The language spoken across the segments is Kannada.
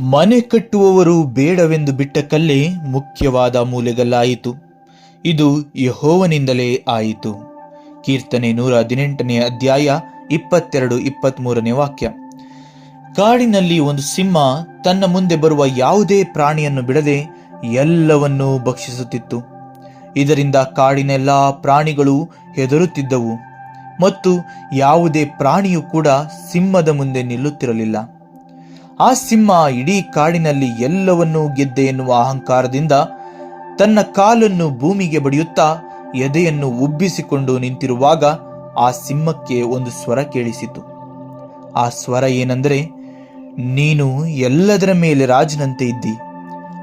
ಮನೆ ಕಟ್ಟುವವರು ಬೇಡವೆಂದು ಬಿಟ್ಟ ಕಲ್ಲೇ ಮುಖ್ಯವಾದ ಮೂಲೆಗಲ್ಲಾಯಿತು. ಇದು ಯಹೋವನಿಂದಲೇ ಆಯಿತು. ಕೀರ್ತನೆ ನೂರ ಹದಿನೆಂಟನೇ ಅಧ್ಯಾಯ ಇಪ್ಪತ್ತೆರಡು ಇಪ್ಪತ್ಮೂರನೇ ವಾಕ್ಯ. ಕಾಡಿನಲ್ಲಿ ಒಂದು ಸಿಂಹ ತನ್ನ ಮುಂದೆ ಬರುವ ಯಾವುದೇ ಪ್ರಾಣಿಯನ್ನು ಬಿಡದೆ ಎಲ್ಲವನ್ನೂ ಭಕ್ಷಿಸುತ್ತಿತ್ತು. ಇದರಿಂದ ಕಾಡಿನೆಲ್ಲ ಪ್ರಾಣಿಗಳು ಹೆದರುತ್ತಿದ್ದವು ಮತ್ತು ಯಾವುದೇ ಪ್ರಾಣಿಯೂ ಕೂಡ ಸಿಂಹದ ಮುಂದೆ ನಿಲ್ಲುತ್ತಿರಲಿಲ್ಲ. ಆ ಸಿಂಹ ಇಡೀ ಕಾಡಿನಲ್ಲಿ ಎಲ್ಲವನ್ನೂ ಗೆದ್ದೆ ಎನ್ನುವ ಅಹಂಕಾರದಿಂದ ತನ್ನ ಕಾಲನ್ನು ಭೂಮಿಗೆ ಬಡಿಯುತ್ತಾ ಎದೆಯನ್ನು ಉಬ್ಬಿಸಿಕೊಂಡು ನಿಂತಿರುವಾಗ ಆ ಸಿಂಹಕ್ಕೆ ಒಂದು ಸ್ವರ ಕೇಳಿಸಿತು. ಆ ಸ್ವರ ಏನೆಂದರೆ, ನೀನು ಎಲ್ಲದರ ಮೇಲೆ ರಾಜನಂತೆ ಇದ್ದಿ,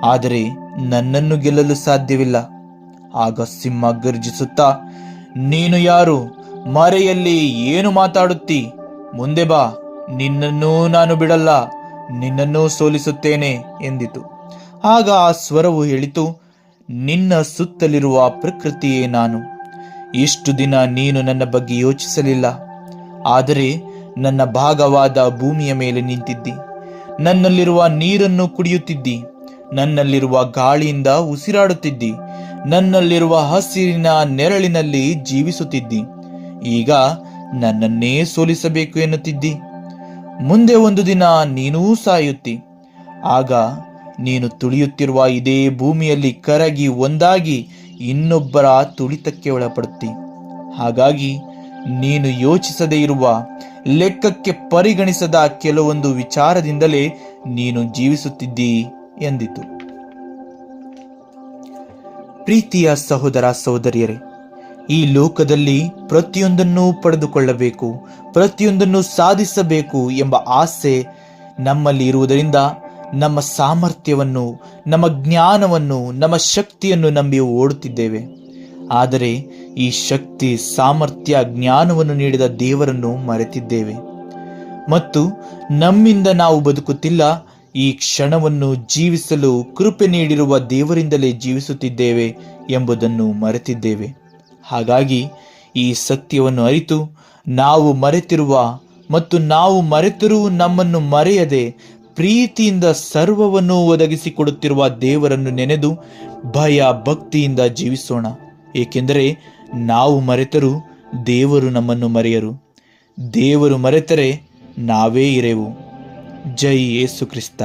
ಆದರೆ ನನ್ನನ್ನು ಗೆಲ್ಲಲು ಸಾಧ್ಯವಿಲ್ಲ. ಆಗ ಸಿಂಹ ಗರ್ಜಿಸುತ್ತಾ, ನೀನು ಯಾರು? ಮರೆಯಲ್ಲಿ ಏನು ಮಾತಾಡುತ್ತಿ? ಮುಂದೆ ಬಾ, ನಿನ್ನನ್ನೂ ನಾನು ಬಿಡಲ್ಲ. ನಿನ್ನನ್ನೂ ಸೋಲಿಸುತ್ತೇನೆ ಎಂದಿತು. ಆಗ ಆ ಸ್ವರವು ಹೇಳಿತು, ನಿನ್ನ ಸುತ್ತಲಿರುವ ಪ್ರಕೃತಿಯೇ ನಾನು. ಇಷ್ಟು ದಿನ ನೀನು ನನ್ನ ಬಗ್ಗೆ ಯೋಚಿಸಲಿಲ್ಲ, ಆದರೆ ನನ್ನ ಭಾಗವಾದ ಭೂಮಿಯ ಮೇಲೆ ನಿಂತಿದ್ದಿ. ನನ್ನಲ್ಲಿರುವ ನೀರನ್ನು ಕುಡಿಯುತ್ತಿದ್ದಿ, ನನ್ನಲ್ಲಿರುವ ಗಾಳಿಯಿಂದ ಉಸಿರಾಡುತ್ತಿದ್ದಿ, ನನ್ನಲ್ಲಿರುವ ಹಸಿರಿನ ನೆರಳಿನಲ್ಲಿ ಜೀವಿಸುತ್ತಿದ್ದಿ. ಈಗ ನನ್ನನ್ನೇ ಸೋಲಿಸಬೇಕು ಎನ್ನುತ್ತಿದ್ದಿ. ಮುಂದೆ ಒಂದು ದಿನ ನೀನೂ ಸಾಯುತ್ತಿ. ಆಗ ನೀನು ತುಳಿಯುತ್ತಿರುವ ಇದೇ ಭೂಮಿಯಲ್ಲಿ ಕರಗಿ ಒಂದಾಗಿ ಇನ್ನೊಬ್ಬರ ತುಳಿತಕ್ಕೆ ಒಳಪಡುತ್ತಿ. ಹಾಗಾಗಿ ನೀನು ಯೋಚಿಸದೇ ಇರುವ, ಲೆಕ್ಕಕ್ಕೆ ಪರಿಗಣಿಸದ ಕೆಲವೊಂದು ವಿಚಾರದಿಂದಲೇ ನೀನು ಜೀವಿಸುತ್ತಿದ್ದೀ ಎಂದಿತು. ಪ್ರೀತಿಯ ಸಹೋದರ ಸಹೋದರಿಯರೇ ಈ ಲೋಕದಲ್ಲಿ ಪ್ರತಿಯೊಂದನ್ನು ಪಡೆದುಕೊಳ್ಳಬೇಕು, ಪ್ರತಿಯೊಂದನ್ನು ಸಾಧಿಸಬೇಕು ಎಂಬ ಆಸೆ ನಮ್ಮಲ್ಲಿ ಇರುವುದರಿಂದ ನಮ್ಮ ಸಾಮರ್ಥ್ಯವನ್ನು, ನಮ್ಮ ಜ್ಞಾನವನ್ನು, ನಮ್ಮ ಶಕ್ತಿಯನ್ನು ನಂಬಿ ಓಡುತ್ತಿದ್ದೇವೆ. ಆದರೆ ಈ ಶಕ್ತಿ, ಸಾಮರ್ಥ್ಯ, ಜ್ಞಾನವನ್ನು ನೀಡಿದ ದೇವರನ್ನು ಮರೆತಿದ್ದೇವೆ. ಮತ್ತು ನಮ್ಮಿಂದ ನಾವು ಬದುಕುತ್ತಿಲ್ಲ, ಈ ಕ್ಷಣವನ್ನು ಜೀವಿಸಲು ಕೃಪೆ ನೀಡಿರುವ ದೇವರಿಂದಲೇ ಜೀವಿಸುತ್ತಿದ್ದೇವೆ ಎಂಬುದನ್ನು ಮರೆತಿದ್ದೇವೆ. ಹಾಗಾಗಿ ಈ ಸತ್ಯವನ್ನು ಅರಿತು ನಾವು ಮರೆತಿರುವ ಮತ್ತು ನಾವು ಮರೆತರೂ ನಮ್ಮನ್ನು ಮರೆಯದೆ ಪ್ರೀತಿಯಿಂದ ಸರ್ವವನ್ನು ಒದಗಿಸಿಕೊಡುತ್ತಿರುವ ದೇವರನ್ನು ನೆನೆದು ಭಯ ಭಕ್ತಿಯಿಂದ ಜೀವಿಸೋಣ. ಏಕೆಂದರೆ ನಾವು ಮರೆತರೂ ದೇವರು ನಮ್ಮನ್ನು ಮರೆಯರು. ದೇವರು ಮರೆತರೆ ನಾವೇ ಇರೆವು. ಜೈ ಯೇಸು ಕ್ರಿಸ್ತ.